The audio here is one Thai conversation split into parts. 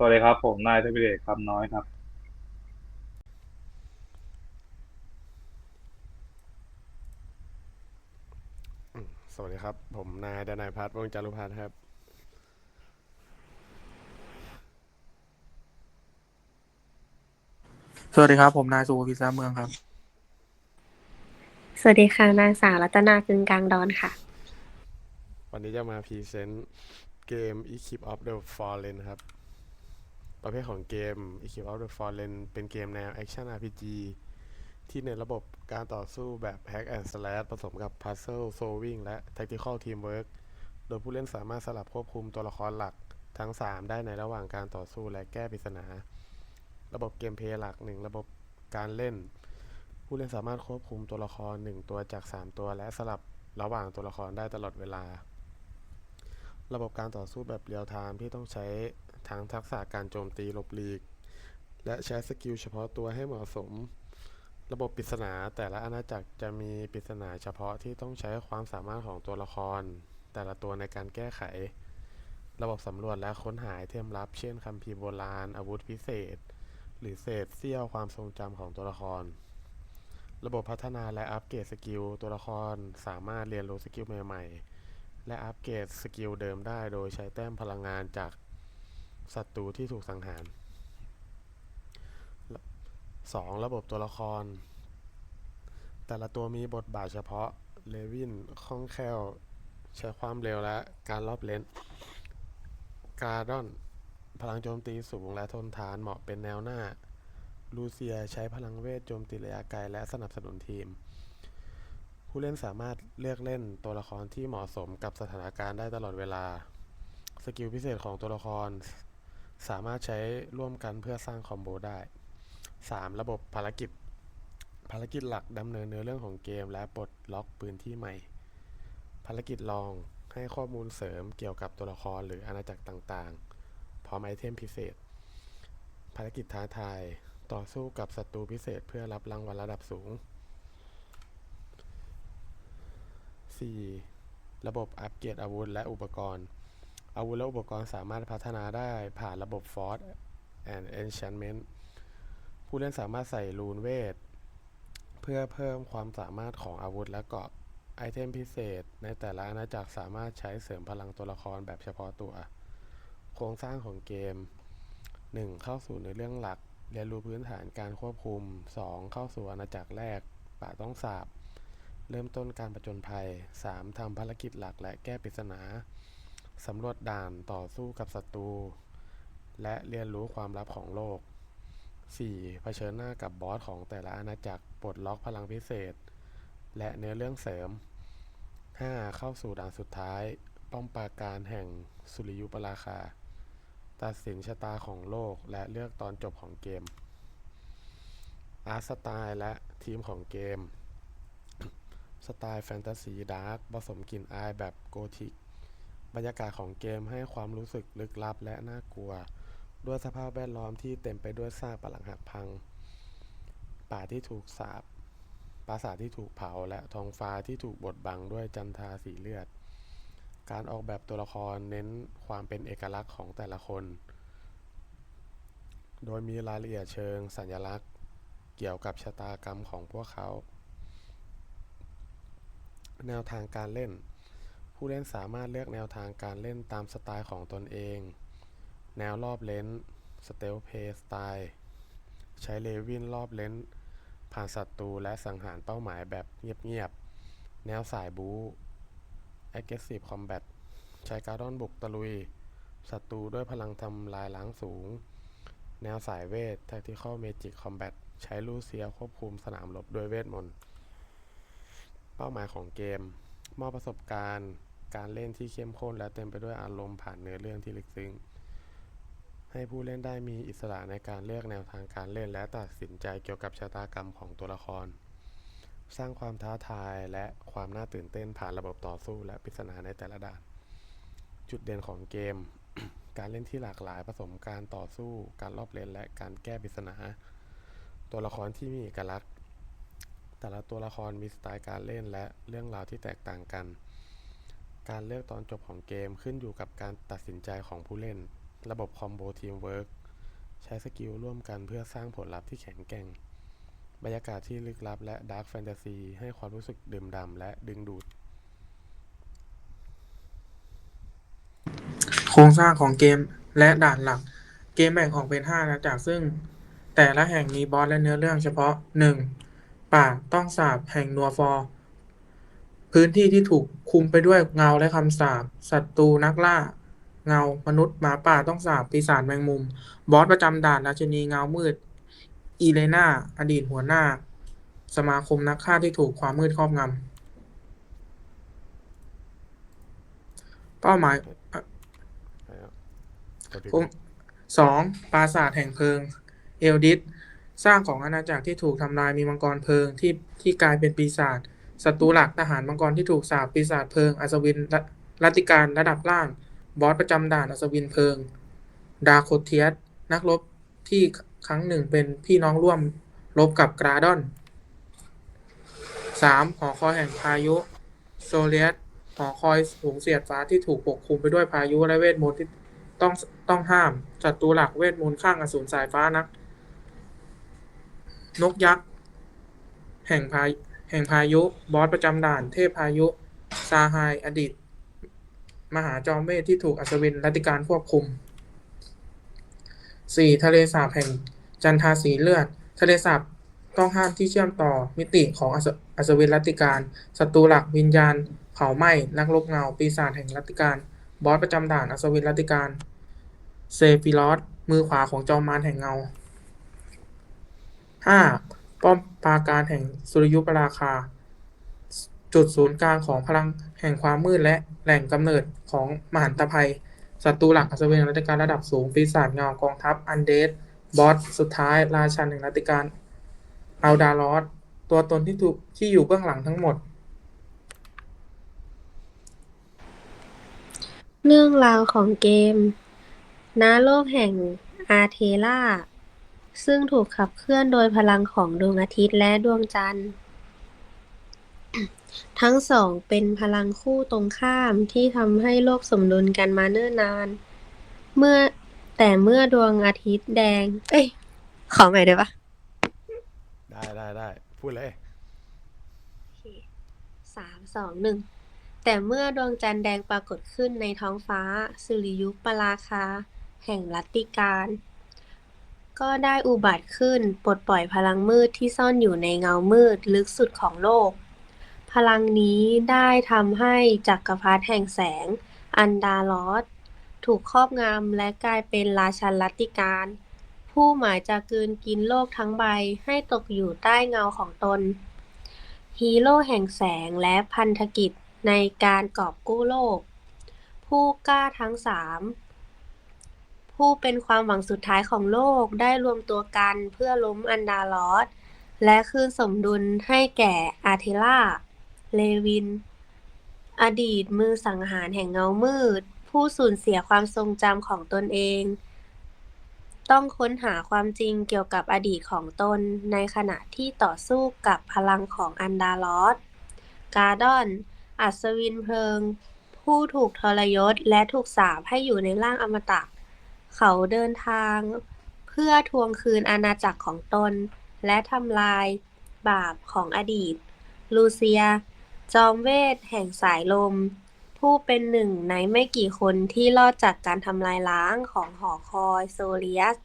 สวัสดีครับ ผมนายเทพิเดชคำน้อยครับ สวัสดีครับ ผมนายดนายพัฒน์วงศ์จารุพัฒน์ครับ สวัสดีครับ ผมนายสุภพิษาเมืองครับ สวัสดีค่ะ นางสาวรัตนากึงกลางดอนค่ะ วันนี้จะมาพรีเซนต์เกม Equip of the Fallen ครับ ประเภทของเกม Equip of the Fallen เป็นเกมแนว Action RPG ที่ในระบบการต่อสู้แบบ Hack and Slash ผสมกับ Puzzle Solving และ Tactical Teamwork โดยผู้เล่นสามารถสลับควบคุมตัวละครหลักทั้ง 3 ได้ในระหว่างการต่อสู้และแก้ปริศนา ระบบเกมเพลย์หลัก 1 ระบบการเล่น ผู้เล่นสามารถควบคุมตัวละคร 1 ตัวจาก 3 ตัว และสลับระหว่างตัวละครได้ตลอดเวลา ระบบการต่อสู้แบบเรียลไทม์ที่ต้องใช้ ทั้งทักษะการโจมตีหลบหลีก และใช้สกิลเฉพาะตัวให้เหมาะสม ระบบปริศนาแต่ละอาณาจักรจะมีปริศนาเฉพาะที่ต้องใช้ความสามารถของตัวละคร แต่ละตัวในการแก้ไข ระบบสำรวจและค้นหาเทมลับ เช่นคัมภีร์โบราณ อาวุธพิเศษ หรือเศษเสี้ยวความทรงจำของตัวละครระบบพัฒนาและอัปเกรดสกิลตัวละครสามารถเรียนรู้สกิลใหม่ ๆ และอัปเกรดสกิลเดิมได้โดยใช้แต้มพลังงานจาก ศัตรูที่ถูกสังหาร 2. ระบบตัวละคร แต่ละตัวมีบทบาทเฉพาะ เลวินคล่องแคล่ว ใช้ความเร็วและการรอบเลนการดอน พลังโจมตีสูงและทนทานเหมาะเป็นแนวหน้า ลูเซียใช้พลังเวทโจมตีระยะไกลและสนับสนุนทีม ผู้เล่นสามารถเลือกเล่นตัวละครที่เหมาะสมกับสถานการณ์ได้ตลอดเวลา สกิลพิเศษของตัวละคร สามารถใช้ร่วมกันเพื่อสร้างคอมโบได้ 3. ระบบภารกิจ ภารกิจหลักดำเนินเนื้อเรื่องของเกม และปลดล็อกพื้นที่ใหม่ ภารกิจรองให้ข้อมูลเสริมเกี่ยวกับตัวละครหรืออาณาจักรต่างๆ พร้อมไอเทมพิเศษ ภารกิจท้าทาย ต่อสู้กับศัตรูพิเศษเพื่อรับรางวัลระดับสูง 4. ระบบอัปเกรดอาวุธและอุปกรณ์ อาวุธและอุปกรณ์สามารถพัฒนาได้ผ่านระบบ Force and Enchantment ผู้เล่นสามารถใส่รูนเวท เพื่อเพิ่มความสามารถของอาวุธและเกราะไอเทมพิเศษ ในแต่ละอาณาจักรสามารถใช้เสริมพลังตัวละครแบบเฉพาะตัว โครงสร้างของเกม 1. เข้าสู่ในเรื่องหลัก เรียนรู้พื้นฐานการควบคุม 2. เข้าสู่อาณาจักรแรก ป่าต้องสาบ เริ่มต้นการประจนภัย 3. ทำภารกิจหลักและแก้ปริศนา สำรวจด่านต่อสู้กับศัตรู และเรียนรู้ความลับของโลก 4. เผชิญหน้ากับบอสของแต่ละอาณาจักรปลดล็อกพลังพิเศษ และเนื้อเรื่องเสริม 5. เข้าสู่ด่านสุดท้าย ป้อมปราการแห่งสุริยุปราคา ตัดสินชะตาของโลกและเลือกตอนจบของเกม อาร์ตสไตล์และทีมของเกม สไตล์แฟนตาซีดาร์กผสมกลิ่นอายแบบโกธิก บรรยากาศของเกมให้ความรู้สึกลึกลับและน่ากลัว ด้วยสภาพแวดล้อมที่เต็มไปด้วยซากปรักหักพัง ป่าที่ถูกสาบปราสาทที่ถูกเผาและท้องฟ้าที่ถูกบดบังด้วยจันทราสีเลือด การออกแบบตัวละครเน้นความเป็นเอกลักษณ์ของแต่ละคน โดยมีรายละเอียดเชิงสัญลักษณ์ เกี่ยวกับชะตากรรมของพวกเขา แนวทางการเล่น ผู้เล่นสามารถเลือกแนวทางการเล่นตามสไตล์ของตนเอง แนวรอบเลนสเตลเพย์สไตล์ ใช้เลวินรอบเลนผ่านศัตรูและสังหารเป้าหมายแบบเงียบๆ แนวสายบู๊ Aggressive Combat ใช้การดอนบุกตะลุยศัตรูด้วยพลังทำลายล้างสูง แนวสายเวท Tactical Magic Combat ใช้ลูเซียควบคุมสนามรบด้วยเวทมนต์ เป้าหมายของเกม มอบประสบการณ์ การเล่นที่เข้มข้นและเต็มไปด้วยอารมณ์ผ่านเนื้อเรื่องที่ลึกซึ้ง ให้ผู้เล่นได้มีอิสระในการเลือกแนวทางการเล่น และตัดสินใจเกี่ยวกับชะตากรรมของตัวละคร สร้างความท้าทายและความน่าตื่นเต้นผ่านระบบต่อสู้และปริศนาในแต่ละด่าน จุดเด่นของเกม การเล่นที่หลากหลายผสมการต่อสู้ การรอบเล่นและการแก้ปริศนา ตัวละครที่มีเอกลักษณ์ แต่ละตัวละครมีสไตล์การเล่นและเรื่องราวที่แตกต่างกัน การเลือกตอนจบของเกมขึ้นอยู่กับการตัดสินใจของผู้เล่น ระบบคอมโบทีมเวิร์กใช้สกิลร่วมกันเพื่อสร้างผลลัพธ์ที่แข็งแกร่ง บรรยากาศที่ลึกลับและดาร์กแฟนตาซีให้ความรู้สึกดื่มด่ำและดึงดูด โครงสร้างของเกมและด่านหลัก เกมแบ่งออกเป็น5อาณาจักรซึ่ง แต่ละแห่งมีบอสและเนื้อเรื่องเฉพาะ 1. ป่าต้องสาบแห่งนัวฟอร์ พื้นที่ที่ถูกคุมไปด้วยเงาและคำสาปศัตรูนักล่า เงามนุษย์หมาป่าต้องสาบปีศาจแมงมุม บอสประจำด่านราชินีเงามืด อีเลนาอดีตหัวหน้า สมาคมนักฆ่าที่ถูกความมืดครอบงำเป้าหมายนะครับกดผิดองค์สองปราสาทแห่งเพลิง เอลดิสสร้างของอาณาจักรที่ถูกทำลายมีมังกรเพลิงที่ที่กลายเป็นปีศาจ ศัตรูหลักทหารมังกรที่ถูกสาปปีศาจเพลิงอัศวินรัรัติการระดับล่าง บอสประจำด่านอัศวินเพลิง ดาโคเทียสนักรบที่ครั้งหนึ่งเป็นพี่น้องร่วมรบกับกราดอนสามหอคอยแห่งพายุโซเลียสหอคอยสูงเสียดฟ้าที่ถูกปกคลุมไปด้วยพายุและเวทมนต์ที่ต้องต้องห้ามศัตรูหลักเวทมนต์ข้างอสูรสายฟ้านัก นกยักษ์ แห่งพา แห่งพายุ บอสประจำด่าน เทพพายุ ซาไฮอดีต มหาจอมเวทที่ถูกอัศวินรัติการควบคุม 4. ทะเลสาบแห่งจันทาสีเลือด ทะเลสาบต้องห้ามที่เชื่อมต่อมิติของอัศวินรัติการศัตรูหลักวิญญาณ เผาไหม้นักรบเงา ปีศาจแห่งรัติการ บอสประจำด่านอัศวินรัตติการเซฟิลอสมือขวาของจอมมารแห่งเงา 5. ป้อมปราการแห่งสุริยุปราคา จุดศูนย์กลางของพลังแห่งความมืดและแหล่งกำเนิดของมหันตภัยศัตรูหลักอัศวินรัติการระดับสูงปีศาจเงากองทัพอันเดดบอสสุดท้าย ราชันแห่งรัติการอัลดาลอสตัวตนที่ถูกที่อยู่เบื้องหลังทั้งหมด เรื่องราวของเกมณโลกแห่งอาร์เทล่า ซึ่งถูกขับเคลื่อนโดยพลังของดวงอาทิตย์และดวงจันทร์ ทั้งสองเป็นพลังคู่ตรงข้ามที่ทำให้โลกสมดุลกันมาเนิ่นนาน เมื่อแต่เมื่อดวงอาทิตย์แดง เอ้ย ขอใหม่ได้ปะได้ได้ได้พูดเลยสามสองหนึ่งแต่เมื่อดวงจันทร์แดงปรากฏขึ้นในท้องฟ้า สุริยุปราคา แห่งรัตติการ ก็ได้อุบัติขึ้นปลดปล่อยพลังมืดที่ซ่อนอยู่ในเงามืดลึกสุดของโลก พลังนี้ได้ทำให้จักรพรรดิแห่งแสง อันดาลอสถูกครอบงำและกลายเป็นราชันรัตติการ ผู้หมายจะกืนกินโลกทั้งใบให้ตกอยู่ใต้เงาของตน ฮีโร่แห่งแสงและพันธกิจในการกอบกู้โลก ผู้กล้าทั้งสาม ผู้เป็นความหวังสุดท้ายของโลกได้รวมตัวกันเพื่อล้มอันดาลอสและคืนสมดุลให้แก่อาร์เทล่า เลวิน อดีตมือสังหารแห่งเงามืด ผู้สูญเสียความทรงจำของตนเอง ต้องค้นหาความจริงเกี่ยวกับอดีตของตนในขณะที่ต่อสู้กับพลังของอันดาลอส กาดอน อัศวินเพลิง ผู้ถูกทรยศและถูกสาปให้อยู่ในร่างอมตะ เขาเดินทาง เพื่อทวงคืนอาณาจักรของตน และทำลายบาปของอดีต ลูเซีย จอมเวทแห่งสายลม ผู้เป็นหนึ่งในไม่กี่คนที่รอดจากการทำลายล้างของหอคอยโซเลียส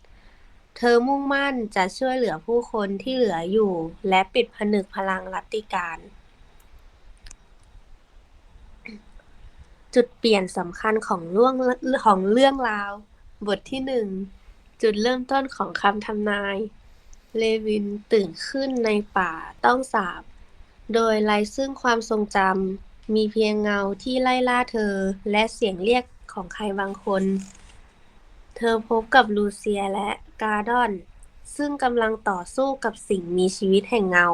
เธอมุ่งมั่นจะช่วยเหลือผู้คนที่เหลืออยู่ และปิดผนึกพลังรัตติการจุดเปลี่ยนสำคัญของเรื่องของเรื่องราว บทที่หนึ่งจุดเริ่มต้นของคำทำนาย เลวินตื่นขึ้นในป่าต้องสาบ โดยไร้ซึ่งความทรงจำ มีเพียงเงาที่ไล่ล่าเธอ และเสียงเรียกของใครบางคน เธอพบกับลูเซียและกาดอน ซึ่งกำลังต่อสู้กับสิ่งมีชีวิตแห่งเงา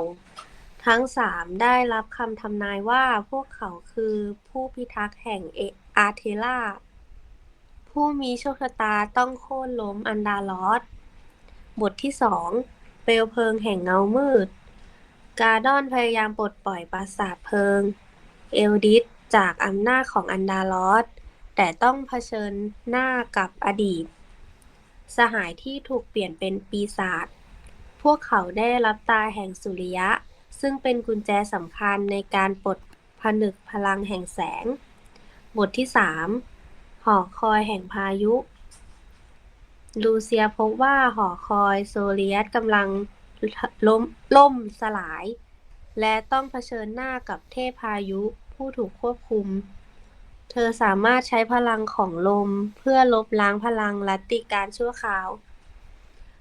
ทั้งสามได้รับคำทำนายว่าพวกเขาคือผู้พิทักษ์แห่งเออาร์เทล่า ผู้มีโชคชะตาต้องโค่นล้มอันดาลอสบทที่สองเปลวเพลิงแห่งเงามืด กาดอนพยายามปลดปล่อยปราสาทเพลิง เอลดิสจากอำนาจของอันดาลอสแต่ต้องเผชิญหน้ากับอดีต สหายที่ถูกเปลี่ยนเป็นปีศาจพวกเขาได้รับตาแห่งสุริยะ ซึ่งเป็นกุญแจสำคัญในการปลดผนึกพลังแห่งแสง บทที่ 3 อคอยแห่งพายุ ลูเซียพบว่าหอคอยโซเลียสกำลังล้มล่มสลาย และต้องเผชิญหน้ากับเทพพายุผู้ถูกควบคุม เธอสามารถใช้พลังของลมเพื่อลบล้างพลังลัตติการชั่วคราว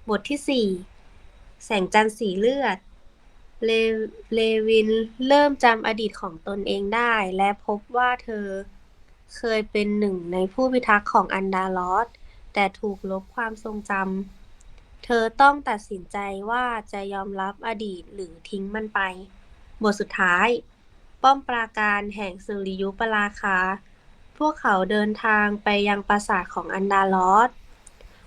บทที่ 4 แสงจันทร์สีเลือดเลเลวินเริ่มจำอดีตของตนเองได้ และพบว่าเธอ เคยเป็นหนึ่งในผู้พิทักษ์ของอันดาลอสแต่ถูกลบความทรงจำ เธอต้องตัดสินใจว่าจะยอมรับอดีตหรือทิ้งมันไป บทสุดท้าย ป้อมปราการแห่งสุริยุปราคา พวกเขาเดินทางไปยังปราสาทของอันดาลอส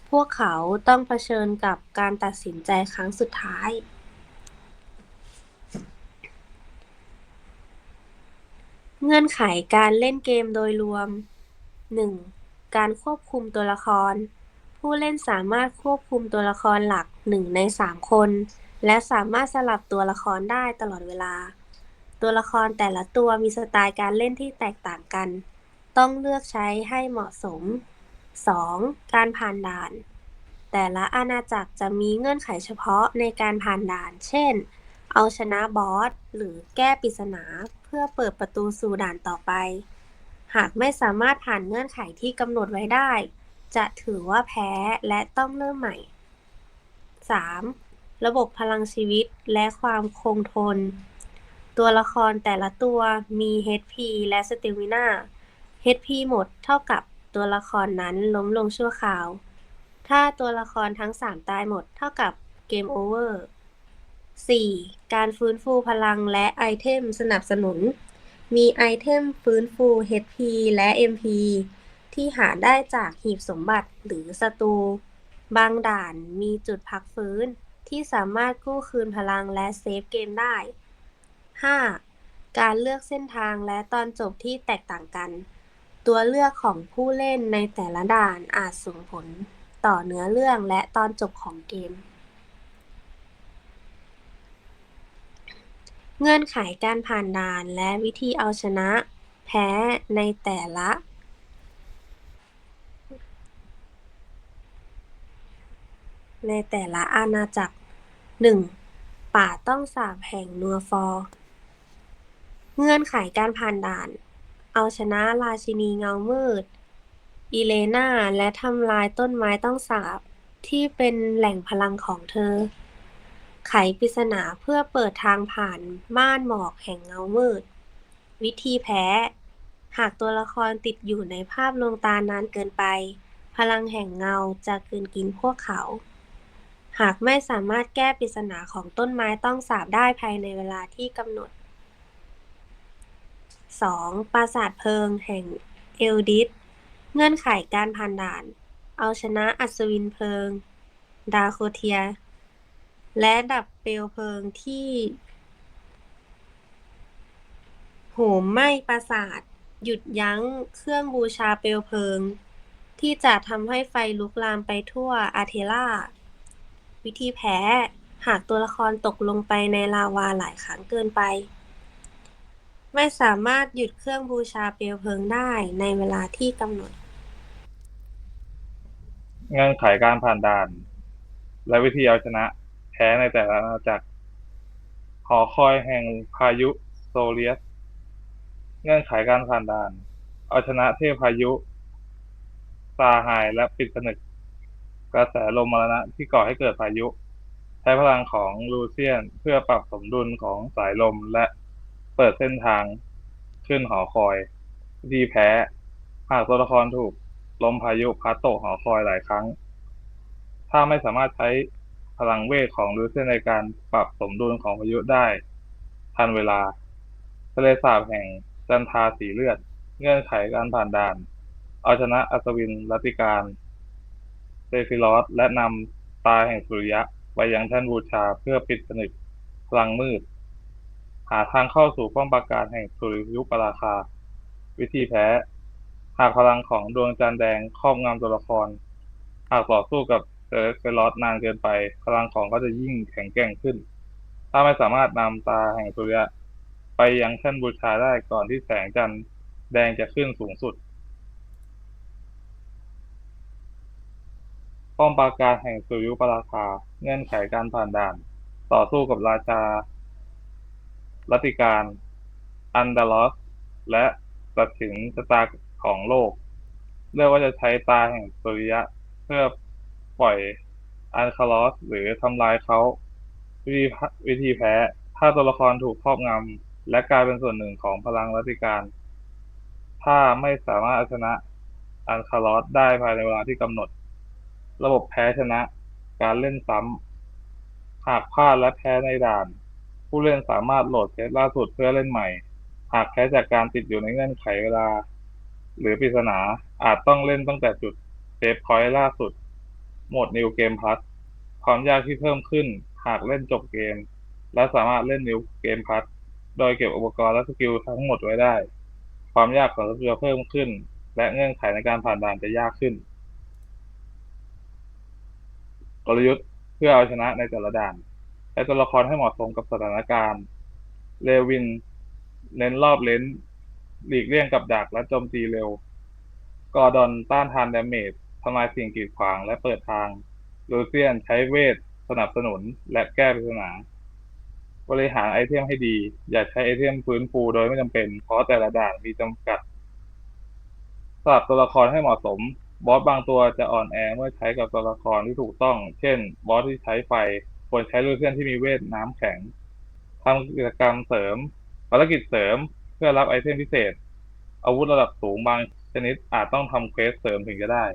พวกเขาต้องเผชิญกับการตัดสินใจครั้งสุดท้าย เงื่อนไขการเล่นเกมโดยรวม 1. การควบคุมตัวละคร ผู้เล่นสามารถควบคุมตัวละครหลัก1ใน3คน และสามารถสลับตัวละครได้ตลอดเวลา ตัวละครแต่ละตัวมีสไตล์การเล่นที่แตกต่างกัน ต้องเลือกใช้ให้เหมาะสม 2. การผ่านด่าน แต่ละอาณาจักรจะมีเงื่อนไขเฉพาะในการผ่านด่าน เช่น เอาชนะบอสหรือแก้ปริศนาเพื่อเปิดประตูสู่ด่านต่อไป หากไม่สามารถผ่านเงื่อนไขที่กำหนดไว้ได้ จะถือว่าแพ้และต้องเริ่มใหม่ 3. ระบบพลังชีวิตและความคงทน ตัวละครแต่ละตัวมี HP และ Stamina HP หมดเท่ากับตัวละครนั้นล้มลงชั่วคราว ถ้าตัวละครทั้ง 3 ตายหมดเท่ากับเกมโอเวอร์ 4. การฟื้นฟูพลังและไอเทมสนับสนุน มีไอเทมฟื้นฟู HP และ MP ที่หาได้จากหีบสมบัติหรือศัตรู บางด่านมีจุดพักฟื้นที่สามารถกู้คืนพลังและเซฟเกมได้ 5. การเลือกเส้นทางและตอนจบที่แตกต่างกัน ตัวเลือกของผู้เล่นในแต่ละด่านอาจส่งผลต่อเนื้อเรื่องและตอนจบของเกม เงื่อนไขการผ่านด่านและวิธีเอาชนะแพ้ในแต่ละในแต่ละอาณาจักร 1. ป่าต้องสาบแห่งนัวฟอร์เงื่อนไขการผ่านด่าน เอาชนะราชินีเงามืดอีเลนาและทำลายต้นไม้ต้องสาบที่เป็นแหล่งพลังของเธอ ไขปริศนาเพื่อเปิดทางผ่านม่านหมอกแห่งเงามืด วิธีแพ้ หากตัวละครติดอยู่ในภาพลวงตานานเกินไป พลังแห่งเงาจะกืนกินพวกเขา หากไม่สามารถแก้ปริศนาของต้นไม้ต้องสาบได้ภายในเวลาที่กำหนด 2. ปราสาทเพลิงแห่งเอลดิสเงื่อนไขการผ่านด่าน เอาชนะอัศวินเพลิง ดาโคเทีย และดับเปลวเพลิงที่โหมไหม้ปราสาท หยุดยั้งเครื่องบูชาเปลวเพลิง ที่จะทำให้ไฟลุกลามไปทั่วอาเทล่า วิธีแพ้ หากตัวละครตกลงไปในลาวาหลายครั้งเกินไป ไม่สามารถหยุดเครื่องบูชาเปลวเพลิงได้ในเวลาที่กำหนด เงื่อนไขการผ่านด่าน และวิธีเอาชนะ แพ้ในแต่ละอาณาจักรหอคอยแห่งพายุโซเลียส เงื่อนไขการผ่านด่าน เอาชนะเทพพายุซาไฮและปิดผนึก กระแสลมมรณะที่ก่อให้เกิดพายุ ใช้พลังของลูเซียนเพื่อปรับสมดุลของสายลมและเปิดเส้นทางขึ้นหอคอยวิธีแพ้ หากตัวละครถูกลมพายุพัดตกหอคอยหลายครั้ง ถ้าไม่สามารถใช้ ลังเวทของลูเซียนในการปรับสมดุลของพายุได้ทันเวลาทะเลสาบแห่งจันทาสีเลือด เงื่อนไขการผ่านด่าน เอาชนะอัศวินรัติการเซฟิรอสและนำตาแห่งสุริยะไปยังแท่นบูชาเพื่อปิดผนึกพลังมืด หาทางเข้าสู่ป้อมปราการแห่งสุริยุปราคา วิธีแพ้ หากพลังของดวงจันทร์แดงครอบงำตัวละคร หากต่อสู้กับ เซเลสเฟลอสนานเกินไป พลังของก็จะยิ่งแข็งแกร่งขึ้น ถ้าไม่สามารถนำตาแห่งสุริยะ ไปยังแท่นบูชาได้ก่อนที่แสงจันทร์แดงจะขึ้นสูงสุด ป้อมปราการแห่งสุริยุปราคา เงื่อนไขการผ่านด่าน ต่อสู้กับราชารัติการ อันดาลอส และตัดสินชะตาของโลก เลือกว่าจะใช้ตาแห่งสุริยะเพื่อ ปล่อยอันคาลอสหรือทำลายเขาวิธีวิธีแพ้ ถ้าตัวละครถูกครอบงำและกลายเป็นส่วนหนึ่งของพลังรัติการ ถ้าไม่สามารถชนะอันคาลอสได้ภายในเวลาที่กำหนด ระบบแพ้ชนะ การเล่นซ้ำหากพลาดและแพ้ในด่าน ผู้เล่นสามารถโหลดเซตล่าสุดเพื่อเล่นใหม่ หากแพ้จากการติดอยู่ในเงื่อนไขเวลา หรือปริศนาอาจต้องเล่นตั้งแต่จุดเซฟพอยต์ล่าสุด โหมด New Game Plus ความยากที่เพิ่มขึ้นหากเล่นจบเกม และสามารถเล่น New Game Plus โดยเก็บอุปกรณ์และสกิลทั้งหมดไว้ได้ ความยากของสกิลเพิ่มขึ้น และเงื่อนไขในการผ่านด่านจะยากขึ้น กลยุทธ์เพื่อเอาชนะในแต่ละด่านใช้ตัวละครให้เหมาะสมกับสถานการณ์เลวินเน้นรอบเลนหลีกเลี่ยงกับดักและโจมตีเร็ว กอร์ดอนต้านทานดาเมจ ทำลายสิ่งกีดขวางและเปิดทาง ลูเซียนใช้เวทสนับสนุนและแก้ปริศนา บริหารไอเทมให้ดี อย่าใช้ไอเทมฟื้นฟูโดยไม่จำเป็น เพราะแต่ละด่านมีจำกัดสลับตัวละครให้เหมาะสม บอสบางตัวจะอ่อนแอเมื่อใช้กับตัวละครที่ถูกต้อง เช่น บอสที่ใช้ไฟควรใช้ลูเซียนที่มีเวทน้ำแข็งทำกิจกรรมเสริมภารกิจเสริมเพื่อรับไอเทมพิเศษ อาวุธระดับสูงบางชนิดอาจต้องทำเควสเสริมถึงจะได้